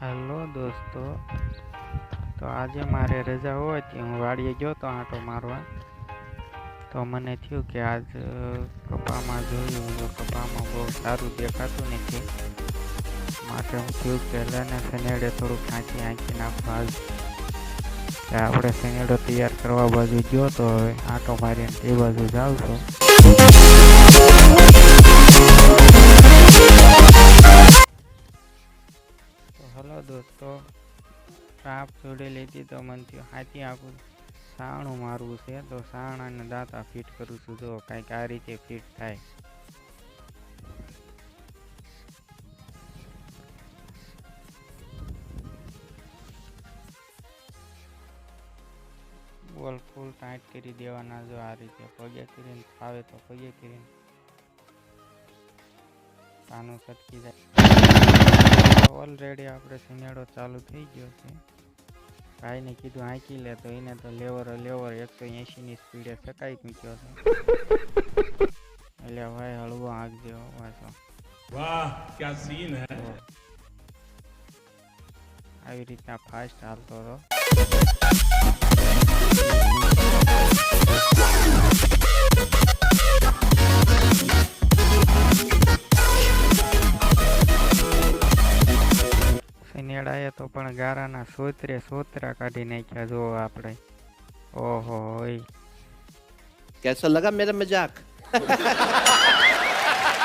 hello દોસ્તો તો આજે મારે રજા હોય તે હું વાડીએ ગયો તો આંટો મારવા તો મને થયું કે આજ કપામાં જોયું કપામાં બહુ સારું દેખાતું નથી માટે હું થયું કે લઈને શનેડે થોડું ખાંચી આંખી નાખવા આજ આપણે શનેડો તૈયાર કરવા બાજુ ગયો તો હવે આંટો મારીને તે બાજુ જાઉં છું તો દોસ્તો સાપ જોડે લેતી તો મનથી હાથી આખું સાણું મારવું છે તો સાણ અને દાંતા ફિટ કરું છું જો કંઈક આ રીતે ફિટ થાય બોલ ફૂલ ટાઈટ કરી દેવાના જો આ રીતે પગે કરીને ફાવે તો પગે કરીને પાનું સટકી જાય অলরেডি আপরে সিন্যাডো চালু થઈ ગયો છે ભાઈને કીધું આખી લે તો એને તો લેવર લેવર 180 ની સ્પીડ સકાય કી ગયો અલ્યા ભાઈ હળવો ಹಾક દેવો વાહ ક્યા सीन હે આવી રીતા फास्ट હાલતો મેળાએ તો પણ ગારાના સોતરે સોત્રા કાઢી નાખ્યા જો આપણે ઓહો કેસો લગા મેરા મજાક